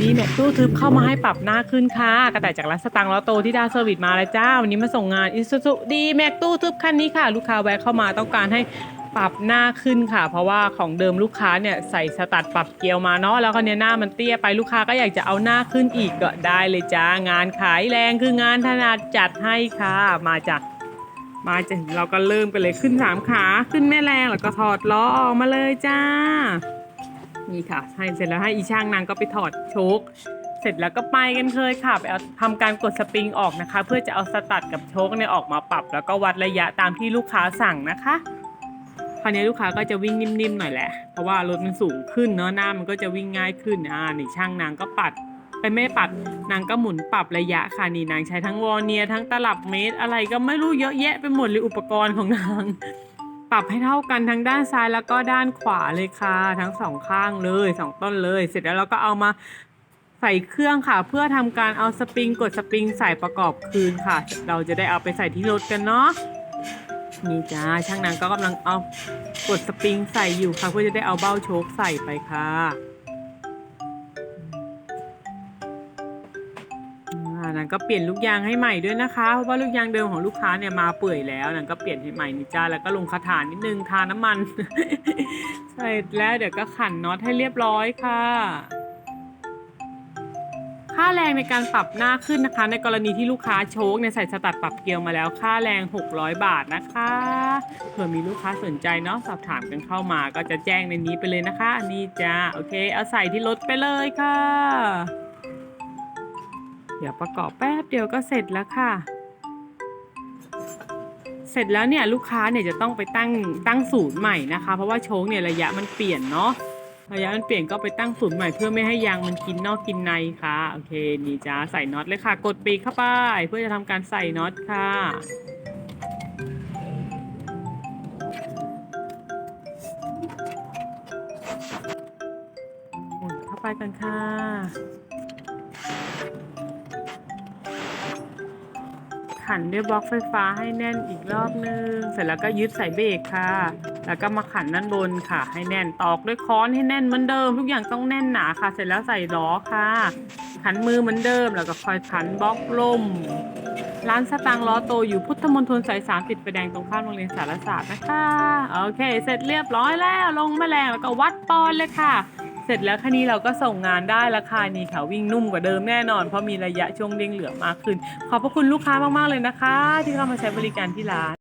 มีแม็กตู้ทึบเข้ามาให้ปรับหน้าขึ้นค่ะ กระต่ายจากร้านสตังค์ล้อโตที่ดาวเซอร์วิสมาแล้วจ้า วันนี้มาส่งงานอิสุสุดีแม็กตู้ทึบคันนี้ค่ะ ลูกค้าแวะเข้ามาต้องการให้ปรับหน้าขึ้นค่ะ เพราะว่าของเดิมลูกค้าเนี่ยใส่สตัดปรับเกลียวมาเนาะแล้วก็เนี่ยหน้ามันเตี้ยไปลูกค้าก็อยากจะเอาหน้าขึ้นอีกก็ได้เลยจ้างานขายแรงคืองานถนัดจัดให้ค่ะ มาจากมาจะเราก็เริ่มกันเลยขึ้นสามขาขึ้นแม่แรงแล้วก็ถอดล้อออกมาเลยจ้า นี่ค่ะให้เสร็จแล้วให้อีช่างนางก็ไปถอดโชคเสร็จแล้วก็ไปกันเคยค่ะไปเอาทำการกดสปริงออกนะคะ เพื่อจะเอาสตัดกับโชคเนี่ยออกมาปรับ แล้วก็วัดระยะตามที่ลูกค้าสั่งนะคะคราวนี้ลูกค้าก็จะวิ่งนิ่มๆหน่อยแหละ เพราะว่ารถมันสูงขึ้นเนาะหน้ามันก็จะวิ่งง่ายขึ้นอ่านี่ช่างนางก็ปัดไปไม่ปัดนางก็หมุนปรับระยะค่ะนี่นางใช้ทั้งวอร์เนียทั้งตลับเมตรอะไรก็ไม่รู้เยอะแยะไปหมดเลยอุปกรณ์ของนาง ปรับให้เท่ากันทั้งด้านซ้ายแล้วก็ด้านขวาเลยค่ะ ทั้งสองข้างเลยสองต้นเลย เสร็จแล้วเราก็เอามาใส่เครื่องค่ะ เพื่อทำการเอาสปริงกดสปริงใส่ประกอบคืนค่ะ เราจะได้เอาไปใส่ที่รถกันเนาะนี่จ้าช่างนางก็กำลังเอากดสปริงใส่อยู่ค่ะ เพื่อจะได้เอาเบ้าโชคใส่ไปค่ะ นางก็เปลี่ยนลูกยางให้ใหม่ด้วยนะคะ เพราะว่าลูกยางเดิมของลูกค้าเนี่ยมาเปื่อยแล้วนางก็เปลี่ยนให้ใหม่นี่จ้าแล้วก็ลงคาถานิดนึงทาน้ำมันใช่แล้วเดี๋ยวก็ขันน็อตให้เรียบร้อยค่ะค่าแรงในการปรับหน้าขึ้นนะคะ ในกรณีที่ลูกค้าโชคเนี่ยใส่สตัดปรับเกลียวมาแล้วค่าแรง 600 บาทนะคะเผื่อมีลูกค้าสนใจเนาะสอบถามกันเข้ามาก็จะแจ้งในนี้ไปเลยนะคะ นี่จ้าโอเค เอาใส่ที่รถไปเลยค่ะ เดี๋ยวประกอบแป๊บเดียวก็เสร็จแล้วค่ะ เสร็จแล้วเนี่ยลูกค้าเนี่ยจะต้องไปตั้งตั้งศูนย์ใหม่นะคะ เพราะว่าโชคเนี่ยระยะมันเปลี่ยนเนาะระยะมันเปลี่ยนก็ไปตั้งศูนย์ใหม่เพื่อไม่ให้ยางมันกินนอกกินในค่ะโอเคนี่จ้าใส่น็อตเลยค่ะ กดปีกเข้าไป เพื่อจะทำการใส่น็อตค่ะเข้าไปกันค่ะ ขันด้วยบล็อกไฟฟ้าให้แน่นอีกรอบนึง เสร็จแล้วก็ยึดใส่เบรกค่ะ แล้วก็มาขันด้านบนค่ะ ให้แน่นตอกด้วยค้อนให้แน่นเหมือนเดิม ทุกอย่างต้องแน่นหนาค่ะ เสร็จแล้วใส่ล้อค่ะ ขันมือเหมือนเดิม แล้วก็คอยขันบล็อกล่มร้านสตางค์ล้อโตอยู่พุทธมณฑลสายสามติดไฟแดงตรงข้ามโรงเรียนสารศาสตร์นะคะ โอเค เสร็จเรียบร้อยแล้วลงแมลงแล้วก็วัดปอนเลยค่ะ เสร็จแล้วคันนี้เราก็ส่งงานได้ราคานี้ค่ะวิ่งนุ่มกว่าเดิมแน่นอน เพราะมีระยะช่วงเด้งเหลือมากขึ้น ขอบพระคุณลูกค้ามากๆเลยนะคะ ที่เข้ามาใช้บริการที่ร้าน